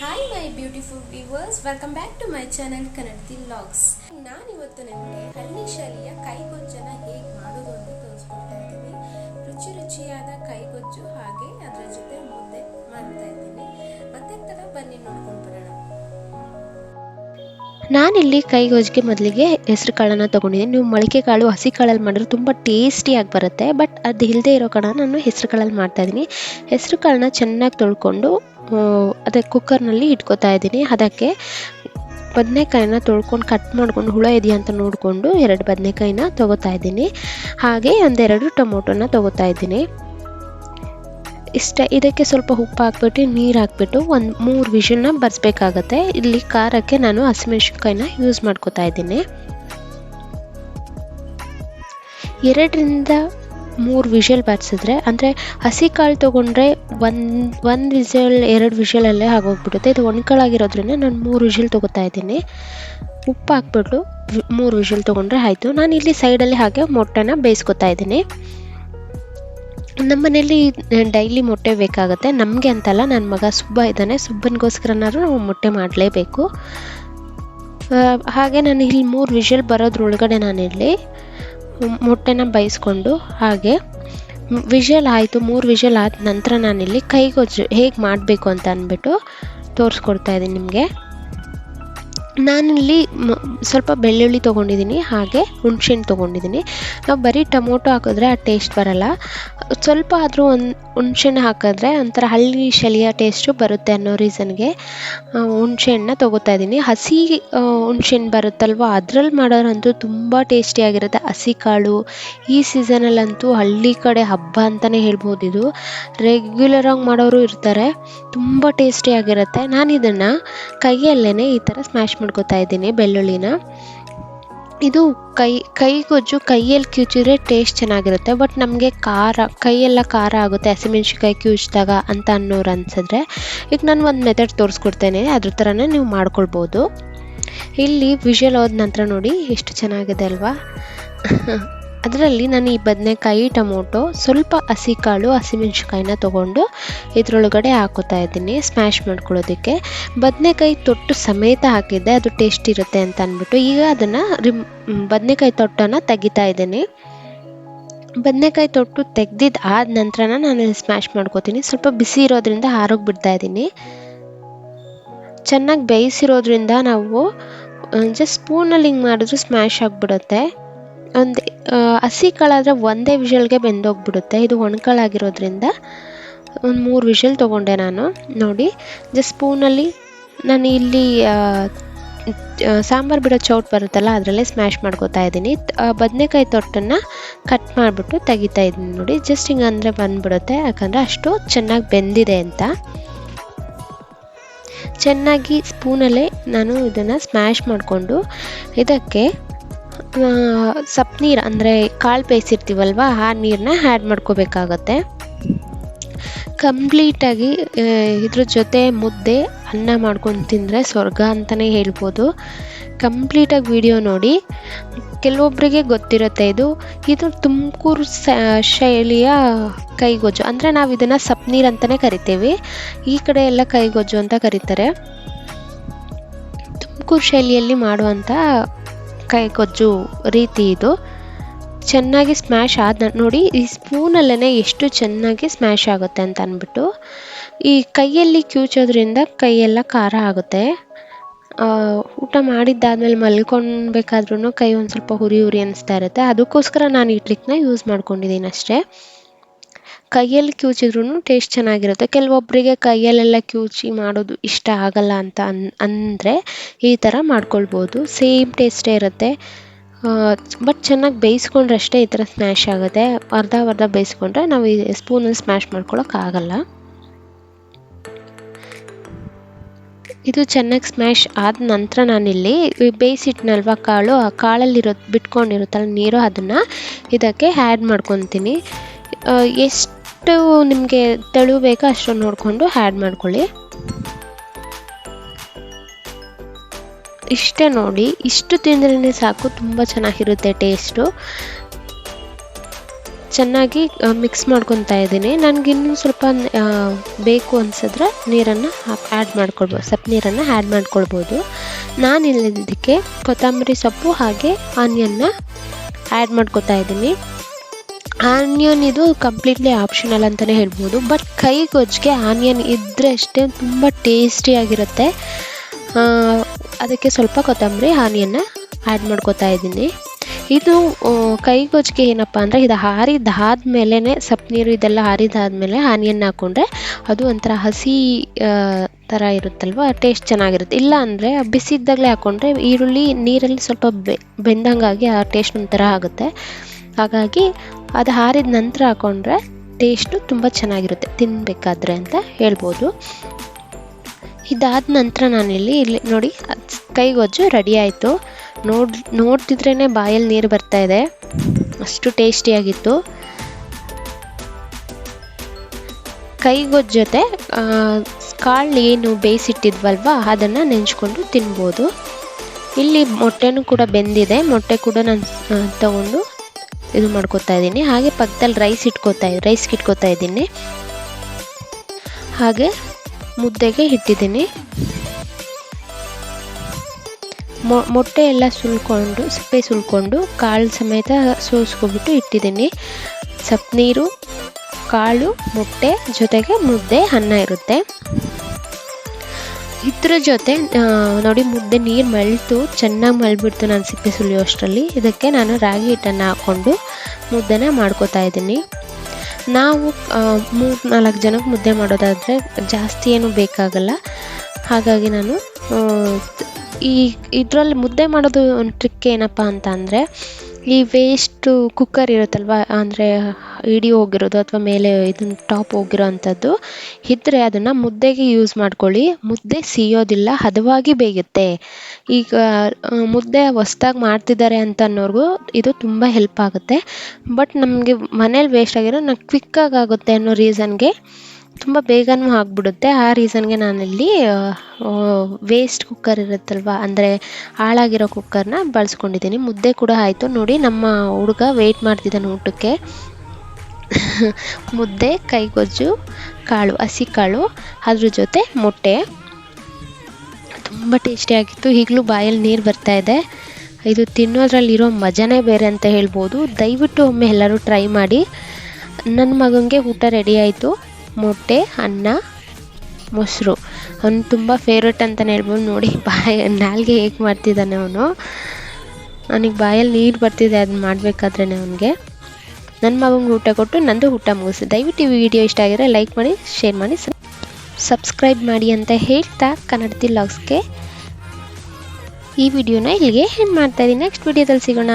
Hi my beautiful viewers welcome back to my channel Kannadathi vlogs ನಾನಿವತ್ತು ನಿಮಗೆ ಹಳ್ಳಿ ಶೈಲಿಯ ಕೈಗೊಜ್ಜನ ಹೇಗೆ ಮಾಡೋದು ಅಂತ ತೋರಿಸ್ಕೊಡ್ತಾ ಇದ್ದೀನಿ. ರುಚಿ ರುಚಿಯಾದ ಕೈಗೊಜ್ಜು ಹಾಗೆ ಅದರ ಜೊತೆ ಮುದ್ದೆ ಮಾಡ್ತಾ ಇದ್ದೀನಿ. ಮತ್ತೆ ತರ ಬನ್ನಿ ನೋಡ್ಕೊಂಡು ಬರೋಣ. ನಾನಿಲ್ಲಿ ಕೈಗೊಜ್ಜಿಗೆ ಮೊದಲಿಗೆ ಹೆಸರು ಕಾಳನ್ನು ತೊಗೊಂಡಿದ್ದೀನಿ. ನೀವು ಮೊಳಕೆ ಕಾಳು, ಹಸಿ ಕಾಳಲ್ಲಿ ಮಾಡಿದ್ರೆ ತುಂಬ ಟೇಸ್ಟಿಯಾಗಿ ಬರುತ್ತೆ. ಬಟ್ ಅದು ಇಲ್ಲದೆ ಇರೋ ಕಾರಣ ನಾನು ಹೆಸರು ಕಾಳಲ್ಲಿ ಮಾಡ್ತಾಯಿದ್ದೀನಿ ಹೆಸರು ಕಾಳನ್ನ ಚೆನ್ನಾಗಿ ತೊಳ್ಕೊಂಡು ಅದೇ ಕುಕ್ಕರ್ನಲ್ಲಿ ಇಟ್ಕೋತಾ ಇದ್ದೀನಿ. ಅದಕ್ಕೆ ಬದನೆಕಾಯಿನ ತೊಳ್ಕೊಂಡು ಕಟ್ ಮಾಡ್ಕೊಂಡು ಹುಳ ಇದೆಯಾ ಅಂತ ನೋಡಿಕೊಂಡು ಎರಡು ಬದನೆಕಾಯಿನ ತೊಗೋತಾ ಇದ್ದೀನಿ. ಹಾಗೆ ಒಂದೆರಡು ಟೊಮೊಟೊನ ತೊಗೋತಾ ಇದ್ದೀನಿ. ಇಷ್ಟ, ಇದಕ್ಕೆ ಸ್ವಲ್ಪ ಉಪ್ಪು ಹಾಕ್ಬಿಟ್ಟು, ನೀರು ಹಾಕ್ಬಿಟ್ಟು ಒಂದು ಮೂರು ವಿಷನ್ನ ಬರ್ಸ್ಬೇಕಾಗತ್ತೆ. ಇಲ್ಲಿ ಖಾರಕ್ಕೆ ನಾನು ಹಸಿಮೆಣ್ಸಿನ್ಕಾಯಿನ ಯೂಸ್ ಮಾಡ್ಕೋತಾ ಇದ್ದೀನಿ. ಎರಡರಿಂದ ಮೂರು ವಿಷಲ್ ಬಾರಿಸಿದ್ರೆ ಅಂದರೆ ಹಸಿ ಕಾಳು ತೊಗೊಂಡ್ರೆ ಒಂದು ಒಂದು ವಿಷಲ್ ಎರಡು ವಿಷಲಲ್ಲೇ ಆಗೋಗ್ಬಿಡುತ್ತೆ. ಇದು ಒಣಕಾಳಾಗಿರೋದ್ರಿಂದ ನಾನು ಮೂರು ವಿಷಲ್ ತೊಗೋತಾ ಇದ್ದೀನಿ. ಉಪ್ಪು ಹಾಕ್ಬಿಟ್ಟು ಮೂರು ವಿಷಲ್ ತೊಗೊಂಡ್ರೆ ಆಯಿತು. ನಾನು ಇಲ್ಲಿ ಸೈಡಲ್ಲಿ ಹಾಗೆ ಮೊಟ್ಟೆನ ಬೇಯಿಸ್ಕೊತಾ ಇದ್ದೀನಿ. ನಮ್ಮನೇಲಿ ಡೈಲಿ ಮೊಟ್ಟೆ ಬೇಕಾಗುತ್ತೆ. ನಮಗೆ ಅಂತಲ್ಲ ನನ್ನ ಮಗ ಸುಬ್ಬ ಇದ್ದಾನೆ. ಸುಬ್ಬನಿಗೋಸ್ಕರನಾದ್ರೂ ನಾವು ಮೊಟ್ಟೆ ಮಾಡಲೇಬೇಕು. ಹಾಗೆ ನಾನು ಇಲ್ಲಿ ಮೂರು ವಿಷಲ್ ಬರೋದ್ರೊಳಗಡೆ ನಾನಿಲ್ಲಿ ಮೊಟ್ಟೆನ ಬಯಸ್ಕೊಂಡು ಹಾಗೆ ವಿಷಲ್ ಆಯಿತು, ಮೂರು ವಿಷಲ್ ಆದ ನಂತರ ನಾನಿಲ್ಲಿ ಕೈಗೊಜ್ಜು ಹೇಗೆ ಮಾಡಬೇಕು ಅಂತ ಅಂದ್ಬಿಟ್ಟು ತೋರಿಸ್ಕೊಡ್ತಾ ಇದ್ದೀನಿ ನಿಮಗೆ. ನಾನಿಲ್ಲಿ ಸ್ವಲ್ಪ ಬೆಳ್ಳುಳ್ಳಿ ತೊಗೊಂಡಿದ್ದೀನಿ ಹಾಗೆ ಹುಣ್ಸೆಹಣ್ಣು ತೊಗೊಂಡಿದ್ದೀನಿ ನಾವು ಬರೀ ಟೊಮೊಟೊ ಹಾಕಿದ್ರೆ ಆ ಟೇಸ್ಟ್ ಬರಲ್ಲ. ಸ್ವಲ್ಪ ಆದರೂ ಒಂದು ಹುಣ್ಸೆಹಣ್ಣು ಹಾಕಿದ್ರೆ ಒಂಥರ ಹಳ್ಳಿ ಶಲಿಯ ಟೇಸ್ಟು ಬರುತ್ತೆ ಅನ್ನೋ ರೀಸನ್ಗೆ ಹುಣ್ಸೆಹಣ್ಣನ್ನ ತೊಗೋತಾ ಇದ್ದೀನಿ ಹಸಿ ಹುಣ್ಸೆಹಣ್ಣು ಬರುತ್ತಲ್ವ? ಅದ್ರಲ್ಲಿ ಮಾಡೋರಂತೂ ತುಂಬ ಟೇಸ್ಟಿಯಾಗಿರುತ್ತೆ ಹಸಿ ಕಾಳು ಈ ಸೀಸನಲ್ಲಂತೂ ಹಳ್ಳಿ ಕಡೆ ಹಬ್ಬ ಅಂತಲೇ ಹೇಳ್ಬೋದು ಇದು. ರೆಗ್ಯುಲರಾಗಿ ಮಾಡೋರು ಇರ್ತಾರೆ. ತುಂಬ ಟೇಸ್ಟಿಯಾಗಿರುತ್ತೆ ನಾನು ಇದನ್ನು ಕೈಯಲ್ಲೇ ಈ ಥರ ಸ್ಮ್ಯಾಶ್ ಮಾಡ್ಕೋತಾ ಇದ್ದೀನಿ ಬೆಳ್ಳುಳ್ಳಿನ. ಇದು ಕೈ ಕೈ ಗೊಜ್ಜು ಕೈಯಲ್ಲಿ ಕಿವುಚಿದ್ರೆ ಟೇಸ್ಟ್ ಚೆನ್ನಾಗಿರುತ್ತೆ. ಬಟ್ ನಮಗೆ ಖಾರ, ಕೈಯೆಲ್ಲ ಖಾರ ಆಗುತ್ತೆ. ಹಸಿಮೆಣ್ಸಿನ್ಕಾಯಿ ಕಿವುಚಿದಾಗ ಅಂತ ಅನ್ನೋರು ಅನ್ಸಿದ್ರೆ, ಈಗ ನಾನು ಒಂದು ಮೆಥಡ್ ತೋರಿಸ್ಕೊಡ್ತೇನೆ. ಅದ್ರ ಥರನೇ ನೀವು ಮಾಡ್ಕೊಳ್ಬೋದು. ಇಲ್ಲಿ ವಿಷಲ್ ಹೋದ ನಂತರ ನೋಡಿ, ಎಷ್ಟು ಚೆನ್ನಾಗಿದೆ ಅಲ್ವಾ? ಅದರಲ್ಲಿ ನಾನು ಈ ಬದನೆಕಾಯಿ ಟೊಮೊಟೊ ಸ್ವಲ್ಪ ಹಸಿ ಕಾಳು ಹಸಿಮೆಣ್ಸಿನ್ಕಾಯಿನ ತೊಗೊಂಡು ಇದರೊಳಗಡೆ ಹಾಕೋತಾ ಇದ್ದೀನಿ ಸ್ಮ್ಯಾಶ್ ಮಾಡ್ಕೊಳ್ಳೋದಕ್ಕೆ. ಬದನೆಕಾಯಿ ತೊಟ್ಟು ಸಮೇತ ಹಾಕಿದ್ದೆ, ಅದು ಟೇಸ್ಟ್ ಇರುತ್ತೆ ಅಂತ ಅಂದ್ಬಿಟ್ಟು. ಈಗ ಅದನ್ನು ರಿಮ್ ಬದನೆಕಾಯಿ ತೊಟ್ಟನ್ನು ತೆಗಿತಾ ಇದ್ದೀನಿ. ಬದನೆಕಾಯಿ ತೊಟ್ಟು ತೆಗ್ದಿದ್ದು ಆದ ನಂತರ ನಾನು ಸ್ಮ್ಯಾಶ್ ಮಾಡ್ಕೋತೀನಿ. ಸ್ವಲ್ಪ ಬಿಸಿ ಇರೋದ್ರಿಂದ ಹಾರೋಗಿ ಬಿಡ್ತಾ ಇದ್ದೀನಿ. ಚೆನ್ನಾಗಿ ಬೇಯಿಸಿರೋದ್ರಿಂದ ನಾವು ಜಸ್ಟ್ ಸ್ಪೂನಲ್ಲಿ ಹಿಂಗೆ ಮಾಡಿದ್ರು ಸ್ಮ್ಯಾಶ್ ಆಗಿಬಿಡುತ್ತೆ. ಒಂದು ಹಸಿ ಕಾಳಾದರೆ ಒಂದೇ ವಿಷಲ್ಗೆ ಬೆಂದೋಗ್ಬಿಡುತ್ತೆ. ಇದು ಒಣಕಾಳಾಗಿರೋದ್ರಿಂದ ಒಂದು ಮೂರು ವಿಷಲ್ ತೊಗೊಂಡೆ ನಾನು. ನೋಡಿ, ಜಸ್ಟ್ ಸ್ಪೂನಲ್ಲಿ ನಾನು ಇಲ್ಲಿ ಸಾಂಬಾರು ಬಿಡೋ ಚೌಟ್ ಬರುತ್ತಲ್ಲ, ಅದರಲ್ಲೇ ಸ್ಮ್ಯಾಶ್ ಮಾಡ್ಕೋತಾ ಇದ್ದೀನಿ. ಬದನೆಕಾಯಿ ತೊಟ್ಟನ್ನು ಕಟ್ ಮಾಡಿಬಿಟ್ಟು ತೆಗಿತಾ ಇದ್ದೀನಿ ನೋಡಿ. ಜಸ್ಟ್ ಹಿಂಗೆ ಅಂದರೆ ಬಂದುಬಿಡುತ್ತೆ, ಯಾಕಂದರೆ ಅಷ್ಟು ಚೆನ್ನಾಗಿ ಬೆಂದಿದೆ ಅಂತ. ಚೆನ್ನಾಗಿ ಸ್ಪೂನಲ್ಲೇ ನಾನು ಇದನ್ನು ಸ್ಮ್ಯಾಶ್ ಮಾಡಿಕೊಂಡು ಇದಕ್ಕೆ ಸಪ್ ನೀರು ಅಂದರೆ ಕಾಳು ಬೇಯಿಸಿರ್ತೀವಲ್ವ, ಆ ನೀರನ್ನ ಆ್ಯಡ್ ಮಾಡ್ಕೋಬೇಕಾಗತ್ತೆ. ಕಂಪ್ಲೀಟಾಗಿ ಇದ್ರ ಜೊತೆ ಮುದ್ದೆ, ಅನ್ನ ಮಾಡ್ಕೊಂಡು ತಿಂದರೆ ಸ್ವರ್ಗ ಅಂತಲೇ ಹೇಳ್ಬೋದು. ಕಂಪ್ಲೀಟಾಗಿ ವಿಡಿಯೋ ನೋಡಿ. ಕೆಲವೊಬ್ಬರಿಗೆ ಗೊತ್ತಿರುತ್ತೆ ಇದು. ಇದು ತುಮಕೂರು ಶೈಲಿಯ ಕೈಗೊಜ್ಜು. ಅಂದರೆ ನಾವು ಇದನ್ನು ಸಪ್ ನೀರು ಅಂತಲೇ ಕರಿತೀವಿ. ಈ ಕಡೆ ಎಲ್ಲ ಕೈಗೊಜ್ಜು ಅಂತ ಕರೀತಾರೆ. ತುಮಕೂರು ಶೈಲಿಯಲ್ಲಿ ಮಾಡುವಂಥ ಕೈಗೊಜ್ಜು ರೀತಿ ಇದು. ಚೆನ್ನಾಗಿ ಸ್ಮ್ಯಾಶ್ ಆದ ನೋಡಿ ಈ ಸ್ಪೂನಲ್ಲೇ ಎಷ್ಟು ಚೆನ್ನಾಗಿ ಸ್ಮ್ಯಾಶ್ ಆಗುತ್ತೆ ಅಂತ ಅಂದ್ಬಿಟ್ಟು ಈ ಕೈಯಲ್ಲಿ ಕ್ಯೂಚೋದ್ರಿಂದ ಕೈಯೆಲ್ಲ ಖಾರ ಆಗುತ್ತೆ. ಊಟ ಮಾಡಿದ್ದಾದ್ಮೇಲೆ ಮಲ್ಕೊಳ್ಬೇಕಾದ್ರೂ ಕೈ ಒಂದು ಸ್ವಲ್ಪ ಹುರಿ ಹುರಿ ಅನಿಸ್ತಾ ಇರುತ್ತೆ. ಅದಕ್ಕೋಸ್ಕರ ನಾನು ಈ ಟ್ರಿಕ್ನ ಯೂಸ್ ಮಾಡ್ಕೊಂಡಿದ್ದೀನಿ ಅಷ್ಟೇ ಕೈಯಲ್ಲಿ ಕಿವುಚಿದ್ರೂ ಟೇಸ್ಟ್ ಚೆನ್ನಾಗಿರುತ್ತೆ. ಕೆಲವೊಬ್ಬರಿಗೆ ಕೈಯಲ್ಲೆಲ್ಲ ಕಿವುಚಿ ಮಾಡೋದು ಇಷ್ಟ ಆಗಲ್ಲ ಅಂತ ಅನ್, ಅಂದರೆ ಈ ಥರ ಮಾಡ್ಕೊಳ್ಬೋದು. ಸೇಮ್ ಟೇಸ್ಟೇ ಇರುತ್ತೆ. ಬಟ್ ಚೆನ್ನಾಗಿ ಬೇಯಿಸ್ಕೊಂಡ್ರೆ ಅಷ್ಟೇ ಈ ಥರ ಸ್ಮ್ಯಾಶ್ ಆಗುತ್ತೆ. ಅರ್ಧ ಅರ್ಧ ಬೇಯಿಸ್ಕೊಂಡ್ರೆ ನಾವು ಈ ಸ್ಪೂನಲ್ಲಿ ಸ್ಮ್ಯಾಶ್ ಮಾಡ್ಕೊಳೋಕ್ಕಾಗಲ್ಲ ಇದು ಚೆನ್ನಾಗಿ ಸ್ಮ್ಯಾಶ್ ಆದ ನಂತರ ನಾನಿಲ್ಲಿ ಬೇಯಿಸಿಟ್ನಲ್ವ ಕಾಳು, ಆ ಕಾಳಲ್ಲಿರೋ ಬಿಟ್ಕೊಂಡಿರುತ್ತಲ್ಲ ನೀರು, ಅದನ್ನು ಇದಕ್ಕೆ ಆ್ಯಡ್ ಮಾಡ್ಕೊತೀನಿ. ಎಷ್ಟು ನಿಮಗೆ ತೆಳು ಬೇಕೋ ಅಷ್ಟು ನೋಡಿಕೊಂಡು ಆ್ಯಡ್ ಮಾಡ್ಕೊಳ್ಳಿ. ಇಷ್ಟೇ ನೋಡಿ, ಇಷ್ಟು ತಿಂದ್ರೇ ಸಾಕು, ತುಂಬ ಚೆನ್ನಾಗಿರುತ್ತೆ ಟೇಸ್ಟು ಚೆನ್ನಾಗಿ ಮಿಕ್ಸ್ ಮಾಡ್ಕೊತಾ ಇದ್ದೀನಿ. ನನಗೆ ಇನ್ನೂ ಸ್ವಲ್ಪ ಬೇಕು ಅನ್ಸಿದ್ರೆ ನೀರನ್ನು ಆ್ಯಡ್ ಮಾಡ್ಕೊಳ್ಬೋದು ಸ್ವಲ್ಪ ನೀರನ್ನು ಆ್ಯಡ್ ಮಾಡ್ಕೊಳ್ಬೋದು. ನಾನು ಇದಕ್ಕೆ ಕೊತ್ತಂಬರಿ ಸೊಪ್ಪು ಹಾಗೆ ಆನಿಯನ್ನ ಆ್ಯಡ್ ಮಾಡ್ಕೊತಾ ಇದ್ದೀನಿ. ಆನಿಯನ್ ಇದು ಕಂಪ್ಲೀಟ್ಲಿ ಆಪ್ಷನಲ್ ಅಂತಲೇ ಹೇಳ್ಬೋದು. ಬಟ್ ಕೈ ಗೊಜ್ಜಿಗೆ ಆನಿಯನ್ ಇದ್ದರೆ ಅಷ್ಟೇ ತುಂಬ ಟೇಸ್ಟಿಯಾಗಿರುತ್ತೆ ಅದಕ್ಕೆ ಸ್ವಲ್ಪ ಕೊತ್ತಂಬರಿ, ಆನಿಯನ್ನ ಆ್ಯಡ್ ಮಾಡ್ಕೊತಾ ಇದ್ದೀನಿ. ಇದು ಕೈ ಗೊಜ್ಜಿಗೆ ಏನಪ್ಪ ಅಂದರೆ ಇದು ಹಾರಿದಾದ್ಮೇಲೆ ಸಪ್ ನೀರು ಇದೆಲ್ಲ ಹಾರಿದಾದ್ಮೇಲೆ ಆನಿಯನ್ ಹಾಕ್ಕೊಂಡ್ರೆ ಅದು ಒಂಥರ ಹಸಿ ಥರ ಇರುತ್ತಲ್ವ? ಟೇಸ್ಟ್ ಚೆನ್ನಾಗಿರುತ್ತೆ. ಇಲ್ಲ ಅಂದರೆ ಬಿಸಿದ್ದಾಗಲೇ ಹಾಕ್ಕೊಂಡ್ರೆ ಈರುಳ್ಳಿ ನೀರಲ್ಲಿ ಸ್ವಲ್ಪ ಬೆಂದಂಗಾಗಿ ಆ ಟೇಸ್ಟ್ ಒಂಥರ ಆಗುತ್ತೆ. ಹಾಗಾಗಿ ಅದು ಹಾರಿದ ನಂತರ ಹಾಕ್ಕೊಂಡ್ರೆ ಟೇಸ್ಟು ತುಂಬ ಚೆನ್ನಾಗಿರುತ್ತೆ. ತಿನ್ನಬೇಕಾದ್ರೆ ಅಂತ ಹೇಳ್ಬೋದು. ಇದಾದ ನಂತರ ನಾನಿಲ್ಲಿ ಇಲ್ಲಿ ನೋಡಿ ಕೈಗೊಜ್ಜು ರೆಡಿ ಆಯಿತು. ನೋಡ್ ನೋಡ್ತಿದ್ರೇ ಬಾಯಲ್ಲಿ ನೀರು ಬರ್ತಾ ಇದೆ. ಅಷ್ಟು ಟೇಸ್ಟಿಯಾಗಿತ್ತು ಕೈಗೊಜ್ಜು ಜೊತೆ ಕಾಳು ಏನು ಬೇಯಿಸಿಟ್ಟಿದ್ವಲ್ವ, ಅದನ್ನು ನೆಂಚ್ಕೊಂಡು ತಿನ್ಬೋದು. ಇಲ್ಲಿ ಮೊಟ್ಟೆನೂ ಕೂಡ ಬೆಂದಿದೆ. ಮೊಟ್ಟೆ ಕೂಡ ನಾನು ತಗೊಂಡು ಇದು ಮಾಡ್ಕೊತಾ ಇದ್ದೀನಿ. ಹಾಗೆ ಪಕ್ಕದಲ್ಲಿ ರೈಸ್ ಇಟ್ಕೋತಾ ರೈಸ್ಗೆ ಇಟ್ಕೋತಾ ಇದ್ದೀನಿ. ಹಾಗೆ ಮುದ್ದೆಗೆ ಇಟ್ಟಿದ್ದೀನಿ. ಮೊಟ್ಟೆ ಎಲ್ಲ ಸುಲ್ಕೊಂಡು, ಸಿಪ್ಪೆ ಸುಲ್ಕೊಂಡು ಕಾಳು ಸಮೇತ ಸೋಸ್ಕೊಬಿಟ್ಟು ಇಟ್ಟಿದ್ದೀನಿ. ಸಪ್, ನೀರು, ಕಾಳು, ಮೊಟ್ಟೆ ಜೊತೆಗೆ ಮುದ್ದೆ, ಅನ್ನ ಇರುತ್ತೆ. ಇದ್ರ ಜೊತೆ ನೋಡಿ ಮುದ್ದೆ ನೀರು ಮಳ್ತು ಚೆನ್ನಾಗಿ ಮಳ್ಬಿಡ್ತು ನಾನು ಸಿಪ್ಪೆ ಸುಲಿಯೋ ಅಷ್ಟರಲ್ಲಿ. ಇದಕ್ಕೆ ನಾನು ರಾಗಿ ಹಿಟ್ಟನ್ನು ಹಾಕ್ಕೊಂಡು ಮುದ್ದೆನ ಮಾಡ್ಕೋತಾ ಇದ್ದೀನಿ. ನಾವು ಮೂರು ನಾಲ್ಕು ಜನಕ್ಕೆ ಮುದ್ದೆ ಮಾಡೋದಾದರೆ ಜಾಸ್ತಿ ಏನು ಬೇಕಾಗಲ್ಲ. ಹಾಗಾಗಿ ನಾನು ಈ, ಇದರಲ್ಲಿ ಮುದ್ದೆ ಮಾಡೋದು ಒಂದು ಟ್ರಿಕ್ ಏನಪ್ಪ ಅಂತ ಅಂದರೆ ಈ ವೇಸ್ಟು ಕುಕ್ಕರ್ ಇರುತ್ತಲ್ವ, ಅಂದರೆ ಇಡಿ ಹೋಗಿರೋದು ಅಥವಾ ಮೇಲೆ ಇದನ್ನ ಟಾಪ್ ಹೋಗಿರೋ ಅಂಥದ್ದು ಇದ್ದರೆ ಅದನ್ನು ಮುದ್ದೆಗೆ ಯೂಸ್ ಮಾಡ್ಕೊಳ್ಳಿ. ಮುದ್ದೆ ಸಿಯೋದಿಲ್ಲ, ಹದವಾಗಿ ಬೇಯುತ್ತೆ. ಈಗ ಮುದ್ದೆ ಹೊಸ್ದಾಗಿ ಮಾಡ್ತಿದ್ದಾರೆ ಅಂತ ಅನ್ನೋರ್ಗೂ ಇದು ತುಂಬ ಹೆಲ್ಪ್ ಆಗುತ್ತೆ. ಬಟ್ ನಮಗೆ ಮನೇಲಿ ವೇಸ್ಟ್ ಆಗಿರೋ ನಾವು ಆಗುತ್ತೆ ಅನ್ನೋ ರೀಸನ್ಗೆ ತುಂಬ ಬೇಗನೂ ಆಗಿಬಿಡುತ್ತೆ. ಆ ರೀಸನ್ಗೆ ನಾನಿಲ್ಲಿ ವೇಸ್ಟ್ ಕುಕ್ಕರ್ ಇರುತ್ತಲ್ವ, ಅಂದರೆ ಹಾಳಾಗಿರೋ ಕುಕ್ಕರ್ನ ಬಳಸ್ಕೊಂಡಿದ್ದೀನಿ. ಮುದ್ದೆ ಕೂಡ ಆಯಿತು. ನೋಡಿ, ನಮ್ಮ ಹುಡುಗ ವೆಯ್ಟ್ ಮಾಡ್ತಿದ್ದಾನೆ ಊಟಕ್ಕೆ. ಮುದ್ದೆ, ಕೈಗೊಜ್ಜು, ಕಾಳು, ಹಸಿ ಕಾಳು, ಅದ್ರ ಜೊತೆ ಮೊಟ್ಟೆ. ತುಂಬ ಟೇಸ್ಟಿಯಾಗಿತ್ತು ಈಗಲೂ ಬಾಯಲ್ಲಿ ನೀರು ಬರ್ತಾ ಇದೆ. ಇದು ತಿನ್ನೋದ್ರಲ್ಲಿರೋ ಮಜಾನೇ ಬೇರೆ ಅಂತ ಹೇಳ್ಬೋದು. ದಯವಿಟ್ಟು ಒಮ್ಮೆ ಎಲ್ಲರೂ ಟ್ರೈ ಮಾಡಿ. ನನ್ನ ಮಗನಿಗೆ ಊಟ ರೆಡಿ ಆಯಿತು. ಮೊಟ್ಟೆ, ಅನ್ನ, ಮೊಸರು. ಅವನು ತುಂಬ ಫೇವ್ರೇಟ್ ಅಂತಲೇ ಹೇಳ್ಬೋದು. ನೋಡಿ, ಬಾಯ, ನಾಲ್ಗೆ ಹೇಗೆ ಮಾಡ್ತಿದ್ದಾನೆ ಅವನು. ಅವನಿಗೆ ಬಾಯಲ್ಲಿ ನೀರು ಬರ್ತಿದೆ ಅದನ್ನ ಮಾಡಬೇಕಾದ್ರೆ ಅವನಿಗೆ. ನನ್ನ ಮಗನಿಗೆ ಊಟ ಕೊಟ್ಟು ನಂದು ಊಟ ಮುಗಿಸಿ. ದಯವಿಟ್ಟು ವಿಡಿಯೋ ಇಷ್ಟ ಆಗಿದ್ರೆ ಲೈಕ್ ಮಾಡಿ ಶೇರ್ ಮಾಡಿ ಸಬ್ಸ್ಕ್ರೈಬ್ ಮಾಡಿ ಅಂತ ಹೇಳ್ತಾ ಕನ್ನಡತಿ ಲಾಗ್ಸ್ಗೆ ಈ ವಿಡಿಯೋನ ಇಲ್ಲಿಗೆ ಹೆಣ್ಣು ಮಾಡ್ತಾಯಿದ್ದೀನಿ ನೆಕ್ಸ್ಟ್ ವಿಡಿಯೋದಲ್ಲಿ ಸಿಗೋಣ.